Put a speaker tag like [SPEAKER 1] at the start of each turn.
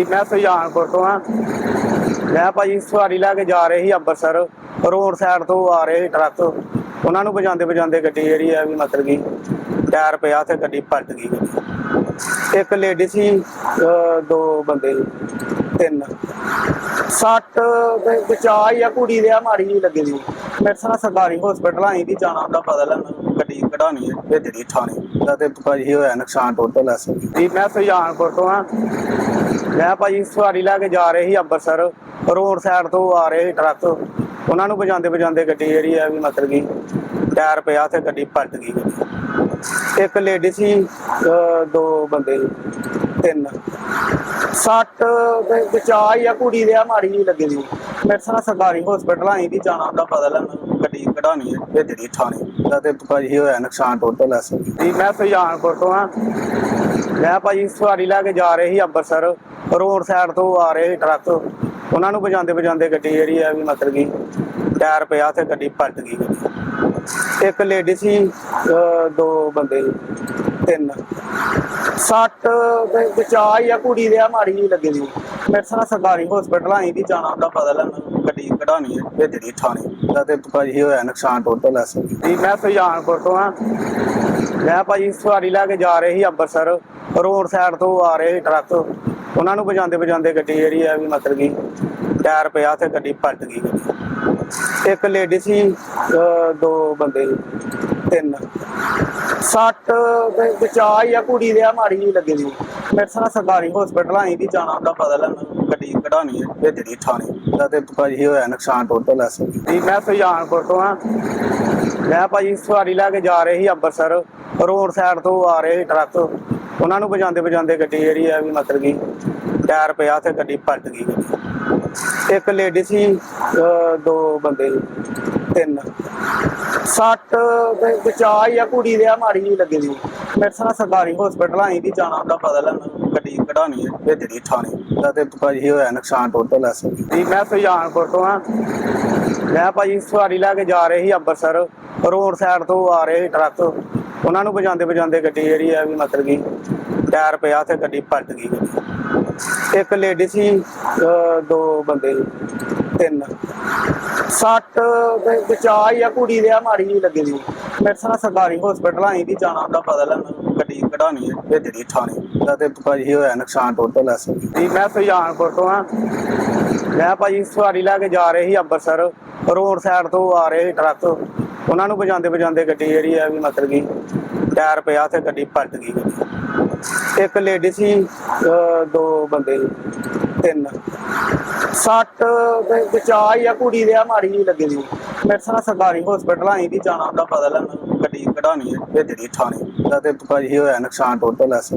[SPEAKER 1] ਜੀ ਮੈਂ ਸੁਜਾਨਪੁਰ ਤੋਂ ਆ। ਮੈਂ ਭਾਜੀ ਸਵਾਰੀ ਲੈ ਕੇ ਜਾ ਰਹੇ ਸੀ ਅੰਮ੍ਰਿਤਸਰ ਰੋਡ ਸਾਈਡ ਤੋਂ ਆ ਰਹੇ ਸੀ ਟਰੱਕ। ਉਹਨਾਂ ਨੂੰ ਵਜਾਉਂਦੇ ਵਜਾਉਂਦੇ ਗੱਡੀ ਜਿਹੜੀ ਆ ਵੀ ਮਤਲਬ ਕਿ ਟਾਇਰ ਪਿਆ ਤੇ ਗੱਡੀ ਪਲਟ ਗਈ। ਇੱਕ ਲੇਡੀ ਸੀ ਦੋ ਬੰਦੇ ਤਿੰਨ। ਸੱਟ ਦੇ ਬਚਾ ਹੀ ਆ, ਕੁੜੀ ਦੇ ਆ, ਮਾੜੀ ਜਿਹੀ ਲੱਗੀ ਸੀ। ਮੇਰੇ ਸਾਹ ਸਰਕਾਰੀ ਹਸਪੀਟਲ ਆਈ ਦੀ ਜਾਣਾ ਦਾ ਪਤਾ ਲੈਣ ਗੱਡੀ ਕਢਾਣੀ ਹੈ ਭੇਜਣੀ ਥਾਣੇ। ਦਾ ਤੇ ਭਾਜੀ ਹੋਇਆ ਨੁਕਸਾਨ ਟੋਟਲ ਐਸ ਜੀ, ਮੈਂ ਸੁਜਾਨਪੁਰ ਤੋਂ ਆ। ਮੈਂ ਭਾਜੀ ਸਵਾਰੀ ਲੈ ਕੇ ਜਾ ਰਹੇ ਸੀ ਅੰਮ੍ਰਿਤਸਰ ਰੋਡ ਸਾਈਡ ਤੋਂ ਆ ਰਹੇ ਸੀ ਟਰੱਕ। ਉਹਨਾਂ ਨੂੰ ਵਜਾਉਂਦੇ ਵਜਾਉਂਦੇ ਗੱਡੀ ਜਿਹੜੀ ਆ ਵੀ ਮਤਲਬ ਕਿ ਟਾਇਰ ਪਿਆ ਤੇ ਗੱਡੀ ਪਲਟ ਗਈ। ਇੱਕ ਲੇਡੀ ਸੀ ਦੋ ਬੰਦੇ ਤਿੰਨ। ਸੱਟ ਦੇ ਬਚਾ ਹੀ ਕੁੜੀ ਦੇ ਆ, ਮਾੜੀ ਜਿਹੀ ਲੱਗੀ ਸੀ। ਮੇਰੇ ਸਾਹ ਸਰਕਾਰੀ ਹਸਪੀਟਲ ਆਈ ਦੀ ਜਾਣਾ ਦਾ ਪਤਾ ਲੈਣਾ ਗੱਡੀ ਕਢਾਣੀ ਹੈ ਭੇਜਣੀ ਥਾਣੇ। ਦਾ ਤੇ ਭਾਜੀ ਹੋਇਆ ਨੁਕਸਾਨ ਟੋਟਲ ਐਸ ਜੀ ਮੈਂ ਸੁਜਾਨਪੁਰ ਤੋਂ ਆ। ਮੈਂ ਭਾਜੀ ਸਵਾਰੀ ਲੈ ਕੇ ਜਾ ਰਹੇ ਸੀ ਅੰਮ੍ਰਿਤਸਰ ਰੋਡ ਸਾਈਡ ਤੋਂ ਆ ਰਹੇ ਸੀ ਟਰੱਕ। ਉਹਨਾਂ ਨੂੰ ਵਜਾਉਂਦੇ ਵਜਾਉਂਦੇ ਗੱਡੀ ਜਿਹੜੀ ਆ ਵੀ ਮਤਲਬ ਕਿ ਟਾਇਰ ਪਿਆ ਤੇ ਗੱਡੀ ਪਲਟ ਗਈ। ਇੱਕ ਲੇਡੀ ਸੀ ਦੋ ਬੰਦੇ ਤਿੰਨ। ਸੱਟ ਦੇ ਬਚਾ ਹੀ ਕੁੜੀ ਦੇ ਆ, ਮਾੜੀ ਜਿਹੀ ਲੱਗੀ ਸੀ। ਮੇਰੇ ਸਾਹ ਸਰਕਾਰੀ ਹਸਪੀਟਲ ਆਈ ਦੀ ਜਾਣਾ ਦਾ ਪਤਾ ਲੈਣ। ਗੱਡੀ ਕਢਾਣੀ ਹੈ ਭੇਜਣੀ ਥਾਣੇ। ਦਾ ਤੇ ਭਾਜੀ ਹੋਇਆ ਨੁਕਸਾਨ ਟੋਟਲ ਐਸ ਜੀ ਮੈਂ ਸੁਜਾਨਪੁਰ ਤੋਂ ਆ। ਮੈਂ ਭਾਜੀ ਸਵਾਰੀ ਲੈ ਕੇ ਜਾ ਰਹੇ ਸੀ ਅੰਮ੍ਰਿਤਸਰ ਰੋਡ ਸਾਈਡ ਤੋਂ ਆ ਰਹੇ ਸੀ ਟਰੱਕ। ਉਹਨਾਂ ਨੂੰ ਵਜਾਉਂਦੇ ਵਜਾਉਂਦੇ ਗੱਡੀ ਜਿਹੜੀ ਆ ਵੀ ਮਤਲਬ ਕਿ ਟਾਇਰ ਪਿਆ ਤੇ ਗੱਡੀ ਪਲਟ ਗਈ ਇੱਕ ਲੇਡੀ ਸੀ ਦੋ ਬੰਦੇ, ਤਿੰਨ। ਸੱਟ ਦੇ ਬਚਾ ਹੀ ਕੁੜੀ ਦੇ ਆ, ਮਾੜੀ ਜਿਹੀ ਲੱਗੀ ਸੀ। ਮੇਰੇ ਸਾਹ ਸਰਕਾਰੀ ਹਸਪੀਟਲ ਆਈ ਦੀ ਜਾਣਾ ਦਾ ਪਤਾ ਲੈਣ ਗੱਡੀ ਕਢਾਣੀ ਹੈ ਭੇਜਣੀ ਥਾਣੇ ਦਾ ਤੇ ਭਾਜੀ ਹੋਇਆ ਨੁਕਸਾਨ ਟੋਟਲ ਐਸ ਜੀ ਮੈਂ ਸੁਜਾਨਪੁਰ ਤੋਂ ਆ। ਮੈਂ ਭਾਜੀ ਸਵਾਰੀ ਲੈ ਕੇ ਜਾ ਰਹੇ ਸੀ ਅੰਮ੍ਰਿਤਸਰ ਰੋਡ ਸਾਈਡ ਤੋਂ ਆ ਰਹੇ ਸੀ ਟਰੱਕ। ਉਹਨਾਂ ਨੂੰ ਵਜਾਉਂਦੇ ਵਜਾਉਂਦੇ ਗੱਡੀ ਜਿਹੜੀ ਆ ਵੀ ਮਤਲਬ ਕਿ ਟਾਇਰ ਪਿਆ ਤੇ ਗੱਡੀ ਪਲਟ ਗਈ ਇੱਕ ਲੇਡੀ ਸੀ ਦੋ ਬੰਦੇ ਤਿੰਨ। ਸੱਟ ਦੇ ਬਚਾ ਹੀ ਕੁੜੀ ਦੇ ਆ, ਮਾੜੀ ਜਿਹੀ ਲੱਗੀ ਸੀ। ਮੇਰੇ ਸਾਹ ਸਰਕਾਰੀ ਹਸਪੀਟਲ ਆਈ ਦੀ ਜਾਣਾ ਦਾ ਪਤਾ ਲੈਣ, ਗੱਡੀ ਕਢਾਣੀ ਹੈ ਭੇਜਣੀ ਥਾਣੇ। ਦਾ ਤੇ ਭਾਜੀ ਹੋਇਆ ਨੁਕਸਾਨ ਟੋਟਲ ਐਸ ਜੀ ਮੈਂ ਸੁਜਾਨਪੁਰ ਤੋਂ ਆ। ਮੈਂ ਭਾਜੀ ਸਵਾਰੀ ਲੈ ਕੇ ਜਾ ਰਹੇ ਸੀ ਅੰਮ੍ਰਿਤਸਰ ਰੋਡ ਸਾਈਡ ਤੋਂ ਆ ਰਹੇ ਸੀ ਟਰੱਕ। ਉਹਨਾਂ ਨੂੰ ਵਜਾਉਂਦੇ ਵਜਾਉਂਦੇ ਗੱਡੀ ਜਿਹੜੀ ਆ ਵੀ ਮਤਲਬ ਕਿ ਟਾਇਰ ਪਿਆ ਤੇ ਗੱਡੀ ਪਲਟ ਗਈ ਇੱਕ ਲੇਡੀ ਸੀ ਦੋ ਬੰਦੇ, ਤਿੰਨ। ਸੱਟ ਦੇ ਬਚਾ ਹੀ ਕੁੜੀ ਦੇ ਆ, ਮਾੜੀ ਜਿਹੀ ਲੱਗੀ ਸੀ। ਮੇਰੇ ਸਾਹ ਸਰਕਾਰੀ ਹਸਪੀਟਲ ਆਈ ਦੀ ਜਾਣਾ ਦਾ ਪਤਾ ਲੈਣ ਗੱਡੀ ਕਢਾਣੀ ਹੈ ਭੇਜਣੀ ਥਾਣੇ। ਦਾ ਤੇ ਭਾਜੀ ਹੋਇਆ ਨੁਕਸਾਨ ਟੋਟਲ ਐਸ ਜੀ ਮੈਂ ਸੁਜਾਨਪੁਰ ਤੋਂ ਆ। ਮੈਂ ਭਾਜੀ ਸਵਾਰੀ ਲੈ ਕੇ ਜਾ ਰਹੇ ਸੀ ਅੰਮ੍ਰਿਤਸਰ ਰੋਡ ਸਾਈਡ ਤੋਂ ਆ ਰਹੇ ਸੀ ਟਰੱਕ। ਉਹਨਾਂ ਨੂੰ ਵਜਾਉਂਦੇ ਵਜਾਉਂਦੇ ਗੱਡੀ ਜਿਹੜੀ ਆ ਵੀ ਮਤਲਬ ਕਿ ਟਾਇਰ ਪਿਆ ਤੇ ਗੱਡੀ ਪਲਟ ਗਈ ਇੱਕ ਲੇਡੀ ਸੀ ਦੋ ਬੰਦੇ ਤਿੰਨ। ਸੱਟ ਦੇ ਬਚਾ ਹੀ ਕੁੜੀ ਦੇ ਆ, ਮਾੜੀ ਜਿਹੀ ਲੱਗੀ ਸੀ। ਮੇਰੇ ਸਾਹ ਸਰਕਾਰੀ ਹਸਪੀਟਲ ਆਈ ਦੀ ਜਾਣਾ ਦਾ ਪਤਾ ਲੈਣ ਗੱਡੀ ਕਢਾਣੀ ਹੈ ਭੇਜਣੀ ਥਾਣੇ ਦਾ ਤੇ ਭਾਜੀ ਹੋਇਆ ਨੁਕਸਾਨ ਟੋਟਲ ਐਸ